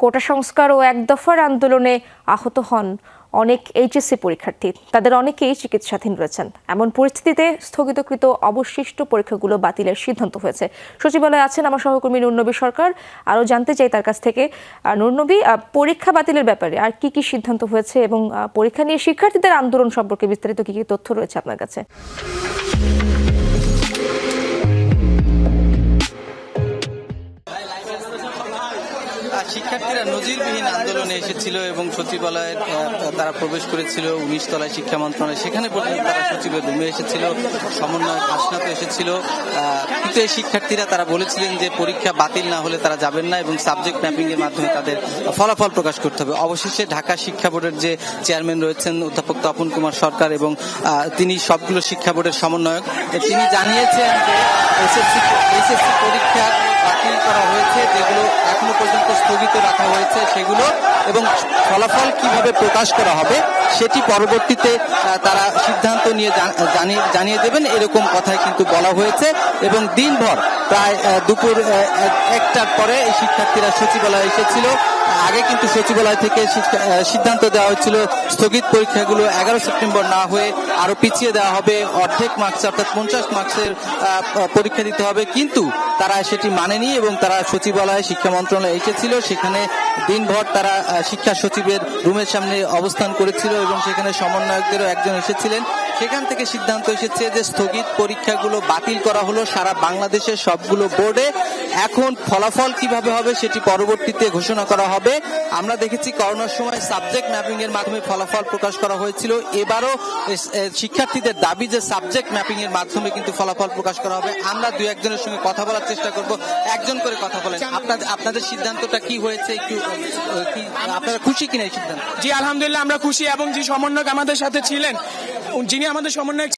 কোটা সংস্কার ও এক দফার আন্দোলনে আহত হন অনেক এইচএসসি পরীক্ষার্থী। তাদের অনেকেই চিকিৎসাধীন রয়েছেন। এমন পরিস্থিতিতে স্থগিতকৃত অবশিষ্ট পরীক্ষাগুলো বাতিলের সিদ্ধান্ত হয়েছে। সচিবালয়ে আছেন আমার সহকর্মী নুরনবী সরকার। আরও জানতে চাই তার কাছ থেকে নুরনবী পরীক্ষা বাতিলের ব্যাপারে আর কি কি সিদ্ধান্ত হয়েছে এবং পরীক্ষা নিয়ে শিক্ষার্থীদের আন্দোলন সম্পর্কে বিস্তারিত কি কি তথ্য রয়েছে আপনার কাছে? শিক্ষার্থীরা নজিরবিহীন আন্দোলনে এসেছিল এবং সচিবালয়ে তারা প্রবেশ করেছিল, উনিশ তলায় শিক্ষা মন্ত্রণালয়, সেখানে পর্যন্ত তারা সচিবের রুমে এসেছিল, সমন্বয় আসনাতে এসেছিল। কিন্তু এই শিক্ষার্থীরা তারা বলেছিলেন যে পরীক্ষা বাতিল না হলে তারা যাবেন না এবং সাবজেক্ট ম্যাপিং এর মাধ্যমে তাদের ফলাফল প্রকাশ করতে হবে। অবশেষে ঢাকা শিক্ষা বোর্ডের যে চেয়ারম্যান রয়েছেন অধ্যাপক তপন কুমার সরকার এবং তিনি সবগুলো শিক্ষা বোর্ডের সমন্বয়ক তিনি জানিয়েছেন যে এসএসসি পরীক্ষা বাতিল করা হয়েছে, যেগুলো এখনও পর্যন্ত স্থগিত রাখা হয়েছে সেগুলো, এবং ফলাফল কীভাবে প্রকাশ করা হবে সেটি পরবর্তীতে তারা সিদ্ধান্ত নিয়ে জান- জানিয়ে দেবেন, এরকম কথাই কিন্তু বলা হয়েছে, এবং দিনভর প্রায় দুপুর একটার পরে এই শিক্ষার্থীরা সচিবালয়ে এসেছিল। আগে কিন্তু সচিবালয় থেকে সিদ্ধান্ত দেওয়া হয়েছিল, স্থগিত পরীক্ষাগুলো এগারো সেপ্টেম্বর না হয়ে আরও পিছিয়ে দেওয়া হবে, অর্ধেক মার্কস অর্থাৎ পঞ্চাশ মার্কসের পরীক্ষা দিতে হবে। কিন্তু তারা সেটি মানেনি এবং তারা সচিবালয়ে শিক্ষা মন্ত্রণালয়ে এসেছিল। সেখানে দিনভর তারা শিক্ষা সচিবের রুমের সামনে অবস্থান করেছিল এবং সেখানে সমন্বয়কদেরও একজন এসেছিলেন। সেখান থেকে সিদ্ধান্ত এসেছে যে স্থগিত পরীক্ষাগুলো বাতিল করা হলো সারা বাংলাদেশের সবগুলো বোর্ডে। এখন ফলাফল কীভাবে হবে সেটি পরবর্তীতে ঘোষণা করা হবে। আমরা দেখেছি করোনার সময় সাবজেক্ট ম্যাপিং এর মাধ্যমে ফলাফল প্রকাশ করা হয়েছিল। এবারও শিক্ষার্থীদের দাবি যে সাবজেক্ট ম্যাপিং এর মাধ্যমে কিন্তু ফলাফল প্রকাশ করা হবে। আমরা দুই একজনের সঙ্গে কথা বলার চেষ্টা করব। একজন করে কথা বলেন। আপনাদের আপনাদের সিদ্ধান্তটা কি হয়েছে? একটু আপনারা খুশি কিনা সিদ্ধান্ত? জি, আলহামদুলিল্লাহ, আমরা খুশি এবং যে সমন্বয়ক আমাদের সাথে ছিলেন যিনি আমাদের সমন্বয়ক